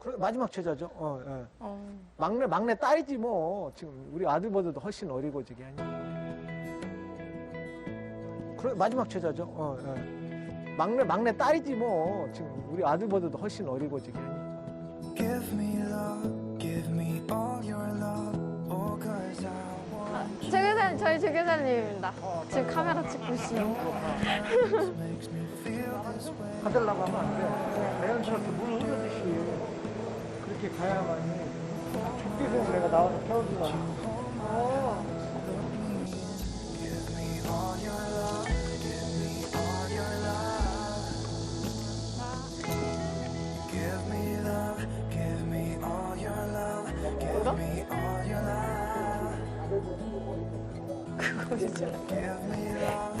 그래, 마지막 제자죠. 어, 예. 어. 막내 막내 딸이지 뭐 지금 우리 아들보다도 훨씬 어리고 저기 하니. 그래 마지막 제자죠. 어, 예. 막내 막내 딸이지 뭐 지금 우리 아들보다도 훨씬 어리고 저기 하니. Give me love, give me all your love, oh cause I want 조교사님, 저희 조 교사님입니다. 지금 카메라 찍고 있어요. 받으려고 하면 안 돼. 자연스럽게 물 흐르듯이 그렇게 가야만이 죽기고 내가 나와서. Give me all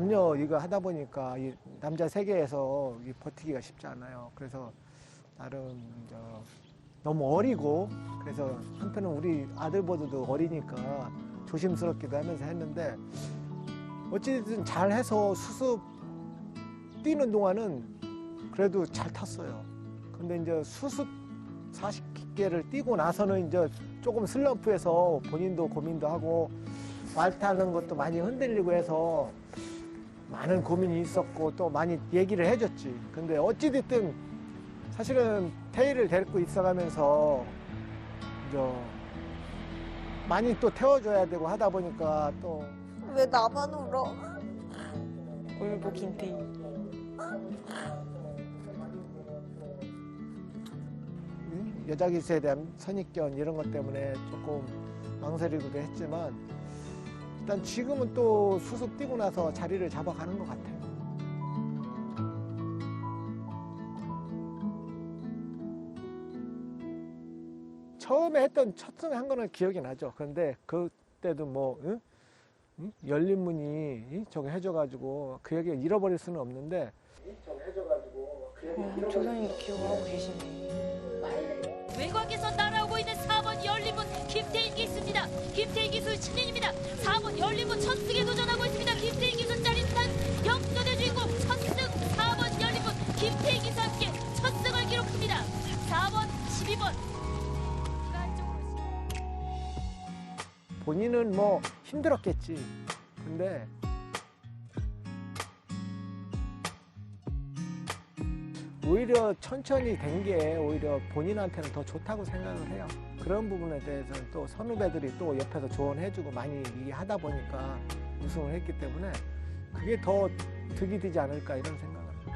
남녀 이거 하다 보니까 이 남자 세계에서 이 버티기가 쉽지 않아요. 그래서 나름 저 너무 어리고 그래서 한편은 우리 아들보다도 어리니까 조심스럽기도 하면서 했는데 어찌됐든 잘 해서 수습 뛰는 동안은 그래도 잘 탔어요. 근데 이제 수습 40개를 뛰고 나서는 이제 조금 슬럼프에서 본인도 고민도 하고 말 타는 것도 많이 흔들리고 해서 많은 고민이 있었고 또 많이 얘기를 해줬지. 근데 어찌됐든 사실은 태희를 데리고 있어가면서 이제 많이 또 태워줘야 되고 하다 보니까 또 왜 나만 울어? 울보 김태희. 음, 여자 기수에 대한 선입견 이런 것 때문에 조금 망설이기도 했지만 일단 지금은 또 수습 뛰고 나서 자리를 잡아가는 것 같아요. 처음에 했던 첫승한 거는 기억이 나죠. 그런데 그때도 뭐 응? 응? 열린 문이 이? 저거 해줘가지고 그 얘기 잃어버릴 수는 없는데 저거 해줘가지고 그 얘기 어, 조교사님도 기억하고 계시네. 본인은 뭐 힘들었겠지. 근데 오히려 천천히 된 게 오히려 본인한테는 더 좋다고 생각을 해요. 그런 부분에 대해서는 또 선후배들이 또 옆에서 조언해주고 많이 이게 하다 보니까 우승을 했기 때문에 그게 더 득이 되지 않을까 이런 생각을 해요.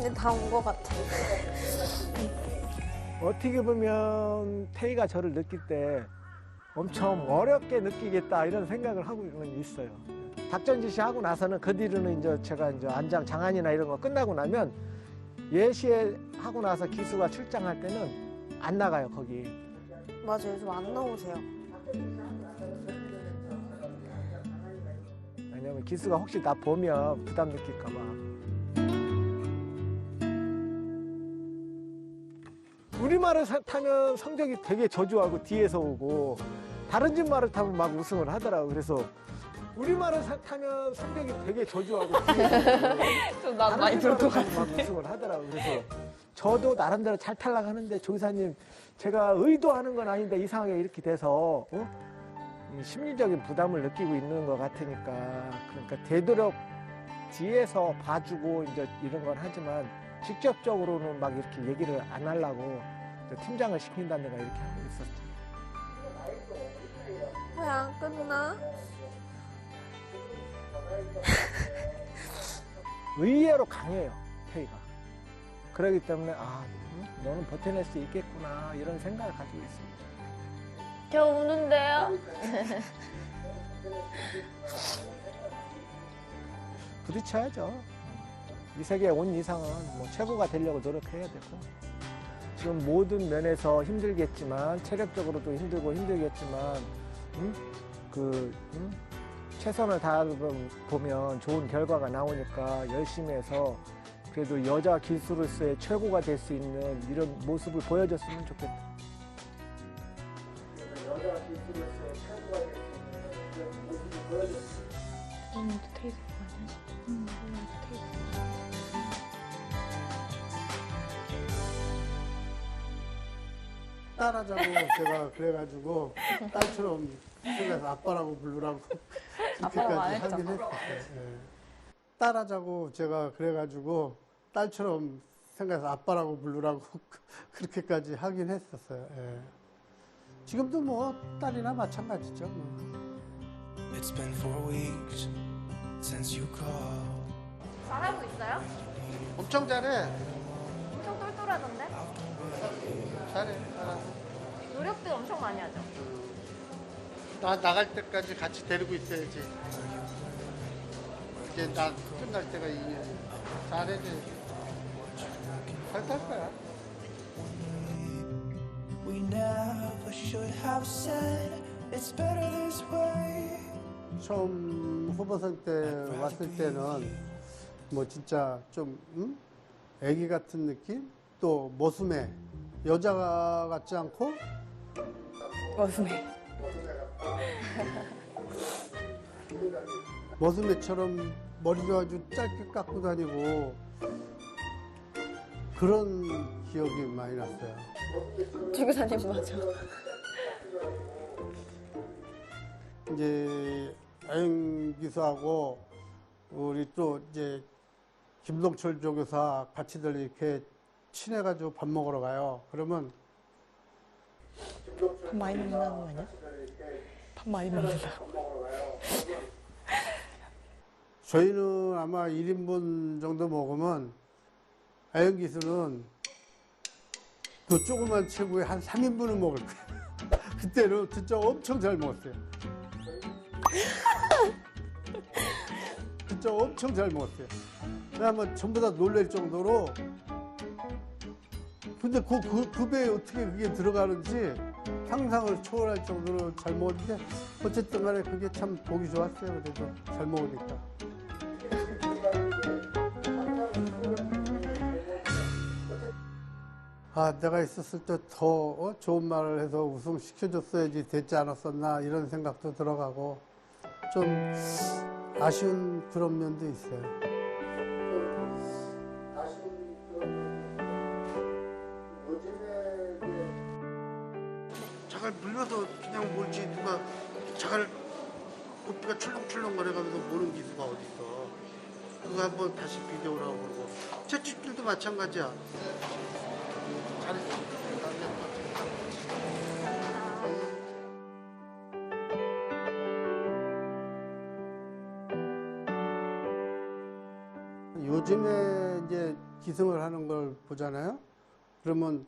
이제 다 온 것 같아. 어떻게 보면 태희가 저를 느낄 때 엄청 어렵게 느끼겠다 이런 생각을 하고는 있어요. 작전 지시 하고 나서는 그 뒤로는 이제 제가 이제 안장 장안이나 이런 거 끝나고 나면 예시에 하고 나서 기수가 출장할 때는 안 나가요 거기. 맞아, 요즘 안 나오세요. 왜냐면 기수가 혹시 나 보면 부담 느낄까 봐. 우리말을 사- 타면 성적이 되게 저조하고 뒤에서 오고 다른 집 말을 타면 막 우승을 하더라고. 그래서 우리 말을 사- 타면 성적이 되게 저조하고 뒤에서 오고 좀 나, 많이 들을 것 같아. 막 우승을 하더라고. 그래서 저도 나름대로 잘 탈락하는데 조교사님 제가 의도하는 건 아닌데 이상하게 이렇게 돼서 어? 이 심리적인 부담을 느끼고 있는 것 같으니까 그러니까 되도록 뒤에서 봐주고 이제 이런 건 하지만 직접적으로는 막 이렇게 얘기를 안 하려고 이제 팀장을 시킨다는 가 이렇게 하고 있었죠. 왜 안 끝나? 의외로 강해요, 태희가. 그렇기 때문에 아, 응? 너는 버텨낼 수 있겠구나 이런 생각을 가지고 있습니다. 저 우는데요? 부딪혀야죠. 이 세계에 온 이상은 뭐 최고가 되려고 노력해야 되고 지금 모든 면에서 힘들겠지만 체력적으로도 힘들고 힘들겠지만 음? 그 음? 최선을 다보면 좋은 결과가 나오니까 열심히 해서 그래도 여자 기수로서의 최고가 될 수 있는 이런 모습을 보여줬으면 좋겠다. 여자 기수로서의 최고가 될수 있는 이런 모습을 보여줬으면 오늘도 테이프 딸하자고 제가 그래가지고 딸처럼 생각해서 아빠라고 부르라고 그렇게까지 하긴 했었어요. 예. 딸하자고 제가 그래가지고 딸처럼 생각해서 아빠라고 부르라고 그렇게까지 하긴 했었어요. 예. 지금도 뭐 딸이나 마찬가지죠. 뭐. It's been four weeks since you called. 잘하고 있어요? 엄청 잘해. 엄청 똘똘하던데? 잘해. 알아. 노력도 엄청 많이 하죠. 나 나갈 때까지 같이 데리고 있어야지. 이제 나 끝날 때가 2년. 잘해지. 잘탈 거야. We never should have said it's better this way. 처음 후보선 때 왔을 때는 뭐 진짜 좀 응? 애기 같은 느낌? 또 모습에 여자 같지 않고 머슴해. 머슴애처럼 머리도 아주 짧게 깎고 다니고 그런 기억이 많이 났어요. 들고 다니면 맞아. 이제 아영 기수하고 우리 또 이제 김동철 조교사 같이들 이렇게 친해가지고 밥 먹으러 가요. 그러면 밥 많이 먹는다는 거 아니야? 밥 많이 먹는다. 저희는 아마 1인분 정도 먹으면 아영 기수는 그 조그만 체구에 한 3인분을 먹을 거예요. 그때는 진짜 엄청 잘 먹었어요. 진짜 엄청 잘 먹었어요. 그러면 전부 다 놀랄 정도로 근데 그, 그, 그 배에 어떻게 그게 들어가는지 상상을 초월할 정도로 잘 먹었는데 어쨌든 간에 그게 참 보기 좋았어요. 그래도 잘 먹으니까. 아, 내가 있었을 때 더 좋은 말을 해서 우승시켜줬어야지 됐지 않았었나 이런 생각도 들어가고 좀 아쉬운 그런 면도 있어요. 물려서 그냥 몰지 누가 자갈 고삐가 출렁출렁 거려가면서 모는 기수가 어딨어. 그거 한번 다시 비교를 하고 그러고. 제 집들도 마찬가지야. 잘했어. 요즘에 이제 기승을 하는 걸 보잖아요. 그러면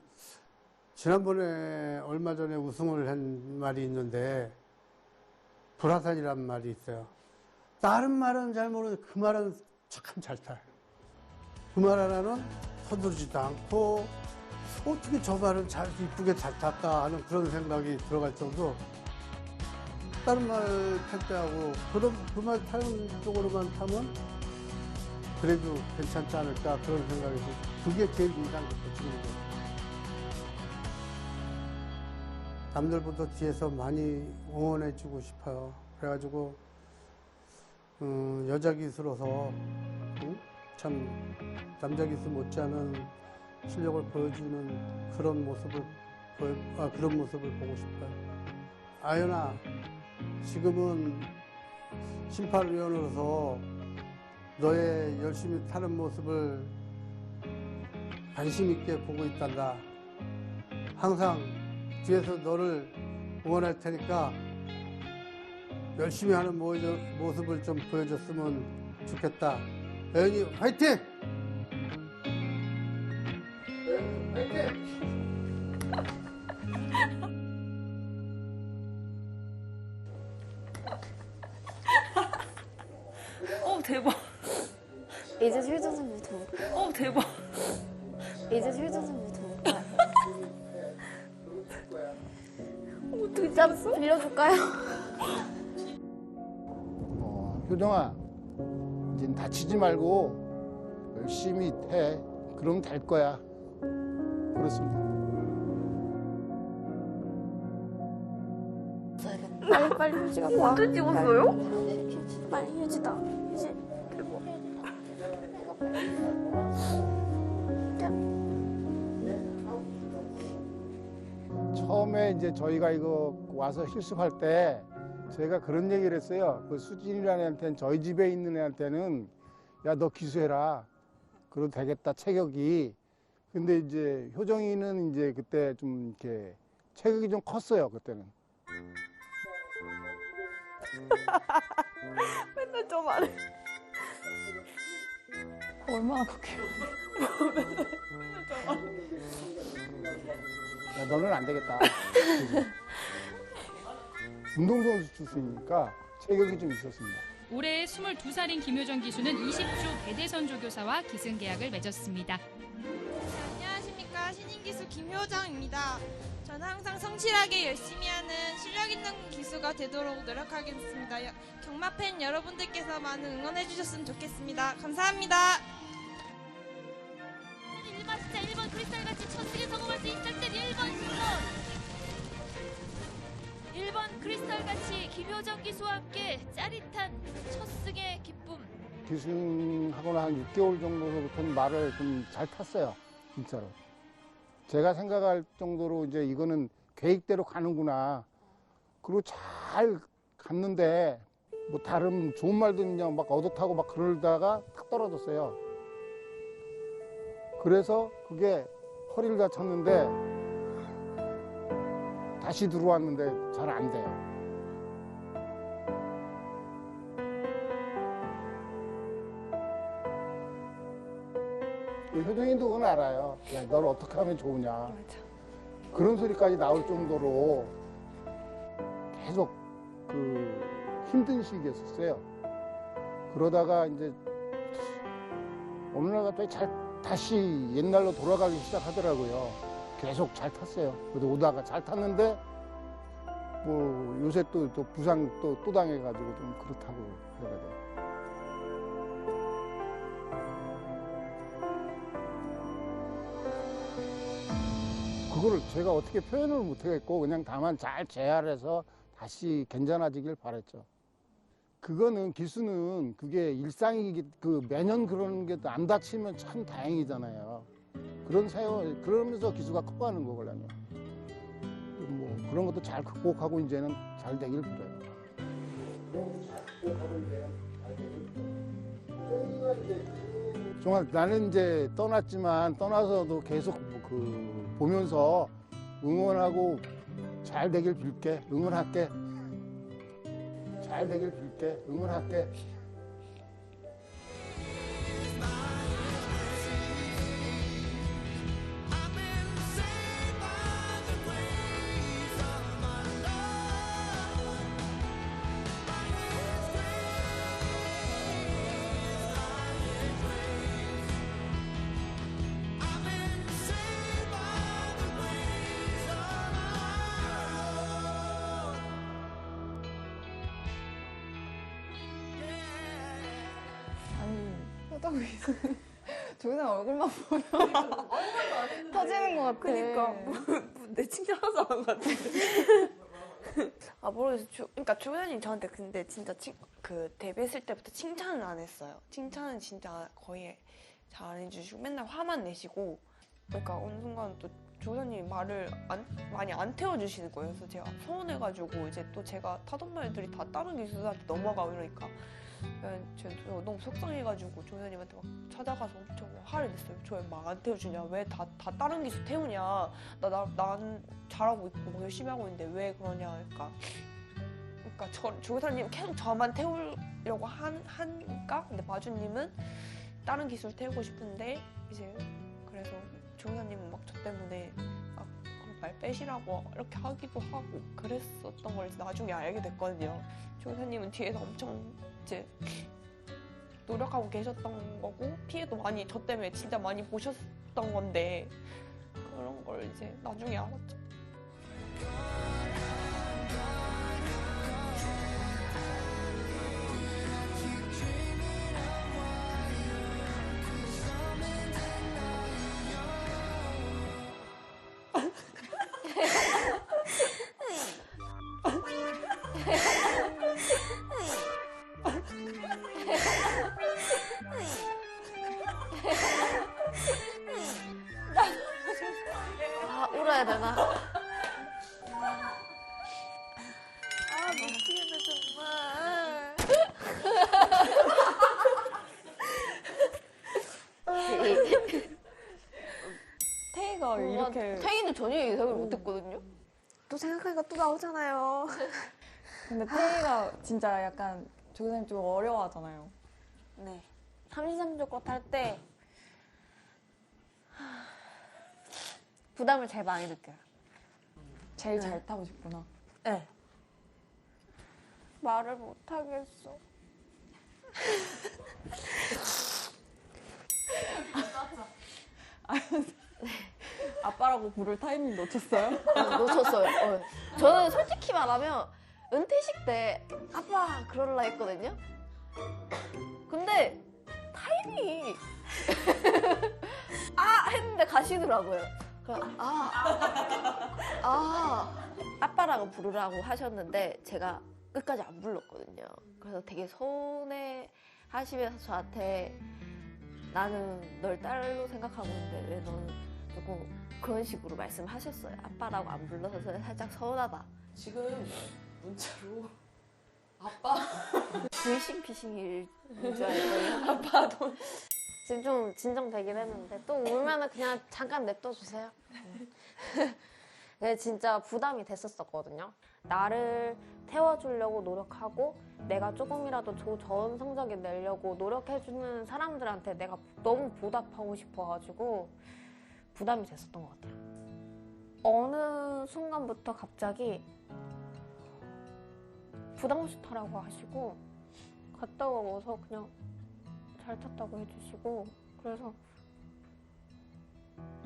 지난번에 얼마 전에 우승을 한 말이 있는데 불화산이란 말이 있어요. 다른 말은 잘 모르는데 그 말은 참 잘 타요. 그말 하나는 서두르지도 않고 어떻게 저 말은 잘 이쁘게 잘 탔다 하는 그런 생각이 들어갈 정도. 다른 말 탈 때하고 그런 그 말 타는 쪽으로만 타면 그래도 괜찮지 않을까 그런 생각이 들어요. 그게 제일 인상 지 남들보다 뒤에서 많이 응원해주고 싶어요. 그래가지고 음, 여자 기수로서 응? 참 남자 기수 못지않은 실력을 보여주는 그런 모습을 보여, 아, 그런 모습을 보고 싶어요. 아연아, 지금은 심판위원으로서 너의 열심히 타는 모습을 관심 있게 보고 있단다. 항상 뒤에서 너를 응원할 테니까 열심히 하는 모- 모습을 좀 보여줬으면 좋겠다. 애연이 화이팅! 어 대박. 이제 휴전선부터 못 가. 어 대박. 이제 휴전선부 진짜 빌려줄까요? 어, 효정아, 이제 다치지 말고 열심히 해. 그럼 될 거야. 그렇습니다. 빨리 빨리 휴지가 봐. 언제 찍었어요? 빨리 휴지다. 처음에 이제 저희가 이거 와서 실습할 때 제가 그런 얘기를 했어요. 그 수진이라는 애한테는 저희 집에 있는 애한테는 야 너 기수해라. 그래도 되겠다 체격이. 근데 이제 효정이는 이제 그때 좀 이렇게 체격이 좀 컸어요 그때는. 맨날 저 말해. 얼마나 그렇게. 야 너는 안 되겠다. 운동선수 출신이니까 체격이 좀 있었습니다. 올해 22살인 김효정 기수는 20조 대대선 조교사와 기승 계약을 맺었습니다. 안녕하십니까 신인 기수 김효정입니다. 저는 항상 성실하게 열심히 하는 실력 있는 기수가 되도록 노력하겠습니다. 여- 경마 팬 여러분들께서 많은 응원해 주셨으면 좋겠습니다. 감사합니다. 땐 1번 신선 1번 크리스탈같이 김효정 기수와 함께 짜릿한 첫 승의 기쁨 기승하고 나한 6개월 정도서부터는 말을 좀 잘 탔어요. 진짜로. 제가 생각할 정도로 이제 이거는 계획대로 가는구나. 그리고 잘 갔는데 뭐 다른 좋은 말도 그냥 막 얻어타고 막 그러다가 탁 떨어졌어요. 그래서 그게 허리를 다쳤는데 다시 들어왔는데 잘 안 돼요. 효정이도 그건 알아요. 야, 널 어떻게 하면 좋으냐. 그런 소리까지 나올 정도로 계속 그 힘든 시기였었어요. 그러다가 이제 어느 날 갑자기 잘 다시 옛날로 돌아가기 시작하더라고요. 계속 잘 탔어요. 그래도 오다가 잘 탔는데 뭐 요새 또, 또 부상 또, 또 당해가지고 좀 그렇다고 그래가지고. 그거를 제가 어떻게 표현을 못하겠고 그냥 다만 잘 재활해서 다시 괜찮아지길 바랬죠. 그거는 기수는 그게 일상이기 그 매년 그러는 게 안 다치면 참 다행이잖아요. 그런 세월 그러면서 기수가 커가는 거거든요. 뭐 그런 것도 잘 극복하고 이제는 잘 되길 빌어요. 정말 나는 이제 떠났지만 떠나서도 계속 그 보면서 응원하고 잘 되길 빌게 응원할게 잘 되길 빌게. 응원할게 효정 기수. 조은아 얼굴만 보면 터지는 것 같아. 그니까 내 칭찬하지 않은 것 같아. 아 모르겠어. 주, 그러니까 조연님 저한테 근데 진짜 칭, 그 데뷔했을 때부터 칭찬을 안 했어요. 칭찬은 진짜 거의 잘 안 해주시고 맨날 화만 내시고 그러니까 어느 순간 또 조연님이 말을 안, 많이 안 태워주시는 거예요. 그래서 제가 서운해가지고 이제 또 제가 타던 말들이 다 다른 기수들한테 넘어가고 이러니까 제가 너무 속상해가지고 조연님한테 막 찾아가서 엄청 화를 냈어요. 조연 말안 태워주냐? 왜 다 다 다른 기수 태우냐? 나, 나, 난 잘하고 있고 뭐 열심히 하고 있는데 왜 그러냐 그러니까 그러니까 저 조교사님 계속 저만 태우려고 한, 하니까 근데 마주님은 다른 기술 태우고 싶은데 이제 그래서 조교사님은 막 저 때문에 막말 빼시라고 이렇게 하기도 하고 그랬었던 걸 나중에 알게 됐거든요 조교사님은 뒤에서 엄청 이제 노력하고 계셨던 거고 피해도 많이 저 때문에 진짜 많이 보셨던 건데 그런 걸 이제 나중에 알았죠. 미치겠네 정말. 태희가 이렇게 태희는 전혀 예상을 못했거든요. 또 생각하니까 또 나오잖아요. 근데 태희가 진짜 약간 조교사님 좀 어려워하잖아요. 네. 삼시삼조 탈때 부담을 제일 많이 느껴요. 제일 잘 타고 싶구나. 네. 말을 못 하겠어. 아빠라고 부를 타이밍 놓쳤어요? 놓쳤어요. 어. 저는 솔직히 말하면 은퇴식 때 아빠 그럴라 했거든요. 근데 타이밍이 아 했는데 가시더라고요. 그래서 아, 아 아빠라고 부르라고 하셨는데 제가 끝까지 안 불렀거든요. 그래서 되게 서운해 하시면서 저한테 나는 널 딸로 생각하고 있는데 왜 너는 조금 그런 식으로 말씀하셨어요. 아빠라고 안 불러서 살짝 서운하다. 지금 문자로 아빠 불싱 피싱일 줄 알고요. 아빠 돈. 지금 좀 진정되긴 했는데 또 울면은 그냥 잠깐 냅둬 주세요. 네, 진짜 부담이 됐었었거든요. 나를 태워주려고 노력하고 내가 조금이라도 조, 좋은 성적이 내려고 노력해주는 사람들한테 내가 너무 보답하고 싶어가지고 부담이 됐었던 것 같아요. 어느 순간부터 갑자기 부담 없이 타라고 하시고 갔다 와서 그냥 잘 탔다고 해주시고 그래서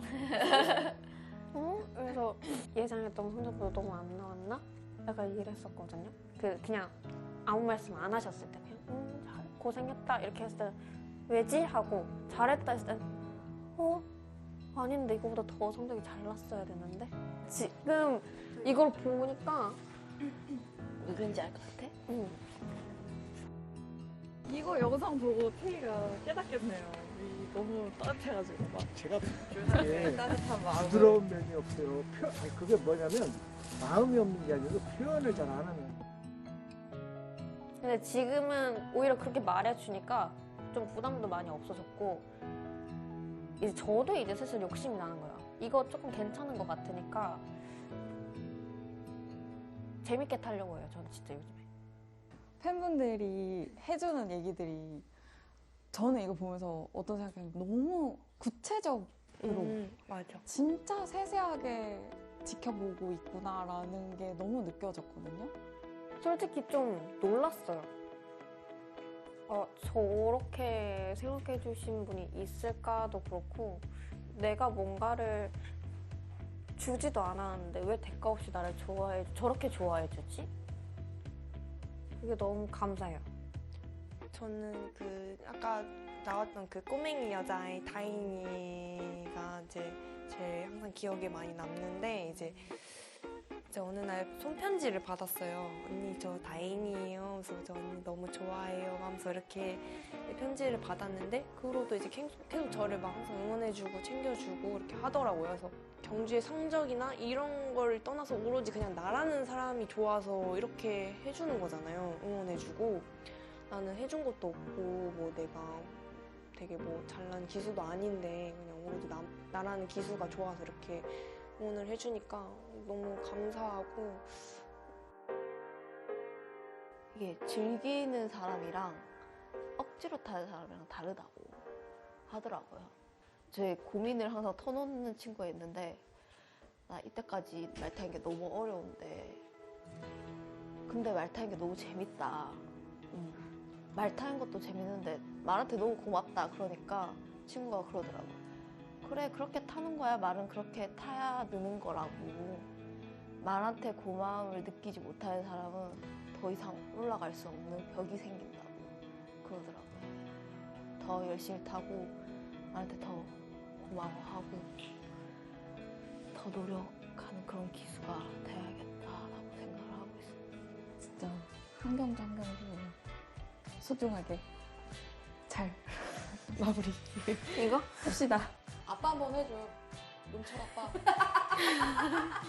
어? 그래서 예상했던 성적보다 너무 안 나왔나? 약간 이랬었거든요. 그 그냥 아무 말씀 안 하셨을 때 그냥 음, 잘 고생했다 이렇게 했을 때 왜지 하고 잘했다 했을 때 어? 아닌데 이거보다 더 성적이 잘 났어야 되는데 지금 이걸 보니까 누군지 알 것 같아? 응. 이거 영상 보고 태희가 깨닫겠네요. 이 너무 따뜻해가지고 막 제가 네. 이게 따뜻한 마음을. 부드러운 면이 없어요. 표, 아니, 그게 뭐냐면 마음이 없는 게 아니고 표현을 잘 안 하는. 근데 지금은 오히려 그렇게 말해주니까 좀 부담도 많이 없어졌고 이제 저도 이제 슬슬 욕심이 나는 거야. 이거 조금 괜찮은 것 같으니까 재밌게 타려고 해요. 저는 진짜 요즘에. 팬분들이 해주는 얘기들이 저는 이거 보면서 어떤 생각이 너무 구체적으로 음, 맞아. 진짜 세세하게 지켜보고 있구나라는 게 너무 느껴졌거든요. 솔직히 좀 놀랐어요. 어, 저렇게 생각해 주신 분이 있을까도 그렇고 내가 뭔가를 주지도 않았는데 왜 대가 없이 나를 좋아해 저렇게 좋아해 주지? 그게 너무 감사해요. 저는 그 아까 나왔던 그 꼬맹이 여자의 다인이가 이제 제일 항상 기억에 많이 남는데 이제 어느 날 손편지를 받았어요. 언니 저 다인이에요. 그래서 저 언니 너무 좋아해요. 하면서 이렇게 편지를 받았는데 그 후로도 이제 계속, 계속 저를 막 항상 응원해주고 챙겨주고 이렇게 하더라고요. 그래서 경주의 성적이나 이런 걸 떠나서 오로지 그냥 나라는 사람이 좋아서 이렇게 해주는 거잖아요. 응원해주고 나는 해준 것도 없고 뭐 내가 되게 뭐 잘난 기수도 아닌데 그냥 오로지 나, 나라는 기수가 좋아서 이렇게 응원을 해주니까 너무 감사하고 이게 즐기는 사람이랑 억지로 타는 사람이랑 다르다고 하더라고요. 제 고민을 항상 터놓는 친구가 있는데 나 이때까지 말 타는 게 너무 어려운데 근데 말 타는 게 너무 재밌다. 음. 말 타는 것도 재밌는데 말한테 너무 고맙다. 그러니까 친구가 그러더라고. 그래 그렇게 타는 거야. 말은 그렇게 타야 느는 거라고. 말한테 고마움을 느끼지 못하는 사람은 더 이상 올라갈 수 없는 벽이 생긴다고 그러더라고요. 더 열심히 타고 나한테 더 고마워하고 더 노력하는 그런 기수가 돼야겠다라고 생각을 하고 있어요. 진짜 한 경주 소중하게 잘 마무리 이거? 합시다. 아빠 한번 해줘. 눈철 아빠.